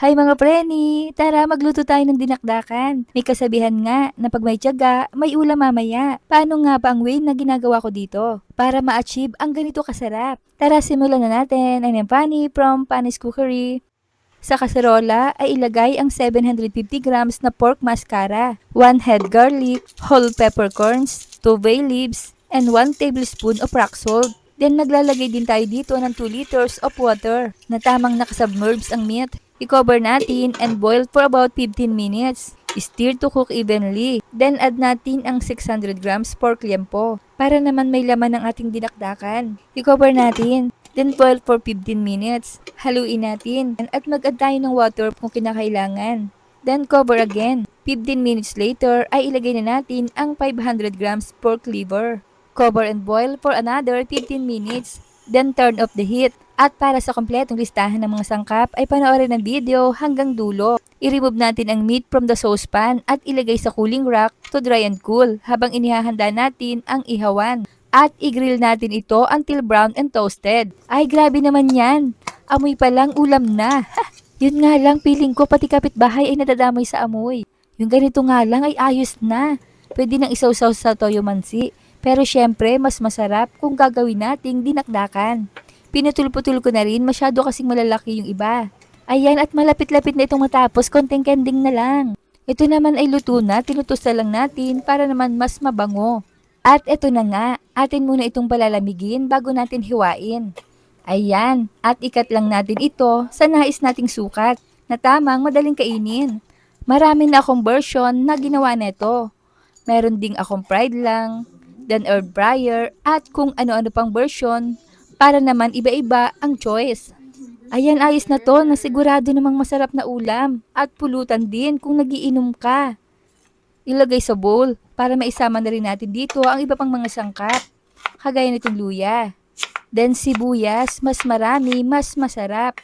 Hi mga preni! Tara magluto tayo ng dinakdakan. May kasabihan nga na pag may tiyaga, may ulam mamaya. Paano nga ba ang way na ginagawa ko dito? Para ma-achieve ang ganito kasarap. Tara simulan na natin ang pani from Panis Cookery. Sa kaserola ay ilagay ang 750 grams na pork mascara, 1 head garlic, whole peppercorns, 2 bay leaves, and 1 tablespoon of rock salt. Then naglalagay din tayo dito ng 2 liters of water na tamang nakasubmerge ang meat. I-cover natin and boil for about 15 minutes. Stir to cook evenly. Then add natin ang 600 grams pork liempo para naman may laman ng ating dinakdakan. I-cover natin. Then boil for 15 minutes. Haluin natin at mag-add tayo ng water kung kinakailangan. Then cover again. 15 minutes later ay ilagay na natin ang 500 grams pork liver. Cover and boil for another 15 minutes. Then turn off the heat. At para sa kompletong listahan ng mga sangkap ay panoorin ang video hanggang dulo. I-remove natin ang meat from the saucepan at ilagay sa cooling rack to dry and cool habang inihahanda natin ang ihawan. At i-grill natin ito until brown and toasted. Ay grabe naman yan! Amoy pa lang ulam na. Yun nga lang feeling ko pati kapitbahay ay nadadamay sa amoy. Yung ganito nga lang ay ayos na. Pwede nang isawsaw sa toyo mansi. Pero syempre, mas masarap kung gagawin nating dinakdakan. Pinutulputul ko na rin, masyado kasing malalaki yung iba. Ayan at malapit-lapit na itong matapos, konting kending na lang. Ito naman ay luto na, tinutusta lang natin para naman mas mabango. At ito na nga, atin muna itong palalamigin bago natin hiwain. Ayan, at ikat lang natin ito sa nais nating sukat na tamang madaling kainin. Marami na akong version na ginawa nito. Meron ding akong fried lang, then air fryer, at kung ano-ano pang version para naman iba-iba ang choice. Ayan, ayos na to na sigurado namang masarap na ulam at pulutan din kung nagiinom ka. Ilagay sa bowl para maisama na rin natin dito ang iba pang mga sangkap, kagaya nitong luya. Then sibuyas, mas marami, mas masarap.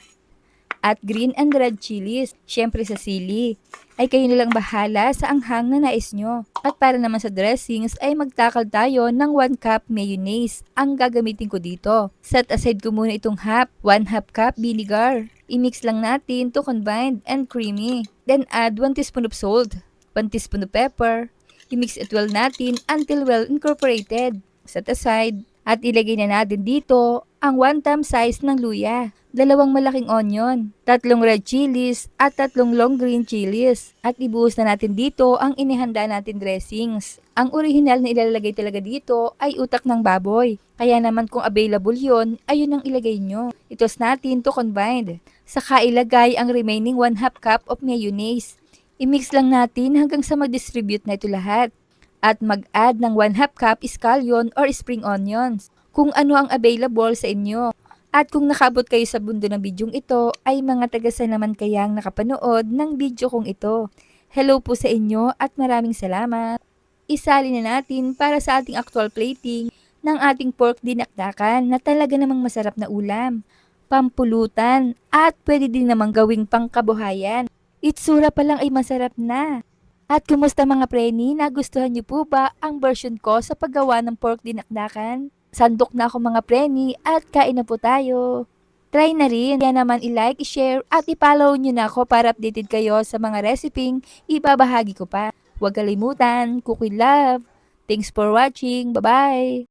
At green and red chilies, syempre sa sili. Ay kayo nilang bahala sa anghang na nais nyo. At para naman sa dressings ay magtakal tayo ng 1 cup mayonnaise ang gagamitin ko dito. Set aside ko muna itong half, 1 half cup vinegar. I-mix lang natin to combined and creamy. Then add 1 teaspoon of salt, 1 teaspoon of pepper. I-mix it well natin until well incorporated. Set aside. At ilagay na natin dito ang 1 thumb size ng luya, dalawang malaking onion, tatlong red chilies at tatlong long green chilies. At ibuhos na natin dito ang inihanda natin dressings. Ang original na ilalagay talaga dito ay utak ng baboy. Kaya naman kung available yon, ayun ang ilagay nyo. Itos natin to combined. Saka ilagay ang remaining 1 half cup of mayonnaise. I-mix lang natin hanggang sa mag-distribute na ito lahat at mag-add ng 1 half cup scallion or spring onions kung ano ang available sa inyo. At kung nakabot kayo sa bundo ng bidyong ito, ay mga tagasa naman kayang nakapanood ng video kong ito. Hello po sa inyo at maraming salamat. Isali na natin para sa ating actual plating ng ating pork dinakdakan na talaga namang masarap na ulam, pampulutan, at pwede din namang gawing pangkabuhayan. Itsura pa lang ay masarap na. At kumusta mga preni? Nagustuhan niyo po ba ang version ko sa paggawa ng pork dinakdakan? Sandok na ako mga preni at kain na po tayo. Try na rin. Kaya naman i-like, i-share at i-follow nyo na ako para updated kayo sa mga reseping ibabahagi ko pa. Huwag kalimutan, cookie love. Thanks for watching. Bye-bye!